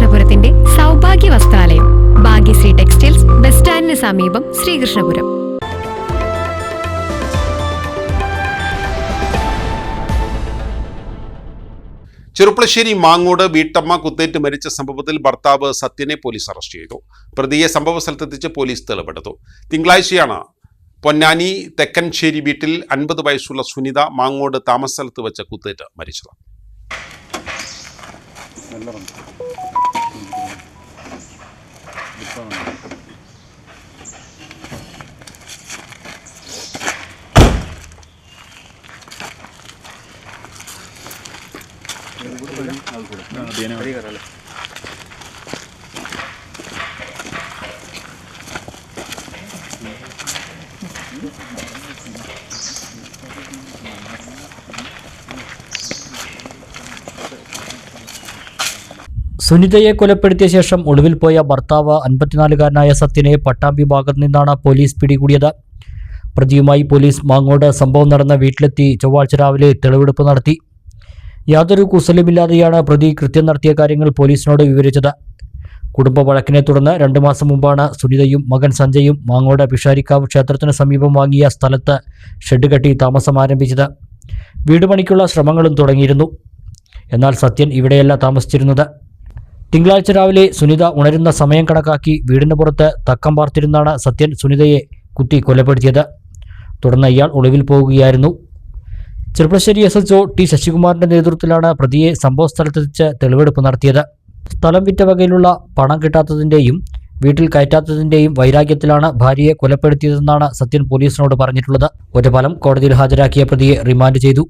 ശ്രീകൃഷ്ണപുരത്തിന്റെ Saubhagya Vastralayam Bhagyashree textiles bus സ്റ്റാൻഡിന് സമീപം ശ്രീകൃഷ്ണപുരം. ചെറുപ്പളശ്ശേരി മാങ്ങോട് വീട്ടമ്മ കുത്തേറ്റ് മരിച്ച സംഭവത്തിൽ ഭർത്താവ് സത്യനെ പോലീസ് അറസ്റ്റ് ചെയ്തു. പ്രതിയെ സംഭവ സ്ഥലത്തെത്തിച്ച് പോലീസ് തെളിവെടുത്തു. തിങ്കളാഴ്ചയാണ് പൊന്നാനി തെക്കൻശ്ശേരി വീട്ടിൽ അൻപത് വയസ്സുള്ള സുനിത മാങ്ങോട് താമസ സ്ഥലത്ത് വെച്ച് കുത്തേറ്റ് മരിച്ചത്. നല്ലതാണ് കയറാല്ലേ Thank you. സുനിതയെ കൊലപ്പെടുത്തിയ ശേഷം ഒളിവിൽ പോയ ഭർത്താവ് അൻപത്തിനാലുകാരനായ സത്യനെ പട്ടാമ്പി ഭാഗത്ത് നിന്നാണ് പോലീസ് പിടികൂടിയത്. പ്രതിയുമായി പോലീസ് മാങ്ങോട് സംഭവം നടന്ന വീട്ടിലെത്തി ചൊവ്വാഴ്ച രാവിലെ തെളിവെടുപ്പ് നടത്തി. യാതൊരു കുസലുമില്ലാതെയാണ് പ്രതി കൃത്യം നടത്തിയ കാര്യങ്ങൾ പോലീസിനോട് വിവരിച്ചത്. കുടുംബ വഴക്കിനെ തുടർന്ന് രണ്ടു മാസം മുമ്പാണ് സുനിതയും മകൻ സഞ്ജയും മാങ്ങോട് പിഷാരിക്കാവ് ക്ഷേത്രത്തിന് സമീപം വാങ്ങിയ സ്ഥലത്ത് ഷെഡ് കെട്ടി താമസം ആരംഭിച്ചത്. വീട് പണിക്കുള്ള ശ്രമങ്ങളും തുടങ്ങിയിരുന്നു. എന്നാൽ സത്യൻ ഇവിടെയല്ല താമസിച്ചിരുന്നത്. തിങ്കളാഴ്ച രാവിലെ സുനിത ഉണരുന്ന സമയം കണക്കാക്കി വീടിന് പുറത്ത് തക്കം പാർത്തിരുന്നാണ് സത്യൻ സുനിതയെ കുത്തി കൊലപ്പെടുത്തിയത്. തുടർന്ന് ഇയാൾ ഒളിവിൽ പോകുകയായിരുന്നു ചെറുപ്പശ്ശേരി എസ് എച്ച് ടി ശശികുമാറിന്റെ നേതൃത്വത്തിലാണ് പ്രതിയെ സംഭവ സ്ഥലത്തെത്തിച്ച് തെളിവെടുപ്പ് നടത്തിയത്. സ്ഥലം വിറ്റ വകയിലുള്ള പണം കിട്ടാത്തതിന്റെയും വീട്ടിൽ കയറ്റാത്തതിന്റെയും വൈരാഗ്യത്തിലാണ് ഭാര്യയെ കൊലപ്പെടുത്തിയതെന്നാണ് സത്യൻ പോലീസിനോട് പറഞ്ഞിട്ടുള്ളത്. ഒറ്റപ്പാലം കോടതിയിൽ ഹാജരാക്കിയ പ്രതിയെ റിമാൻഡ് ചെയ്തു.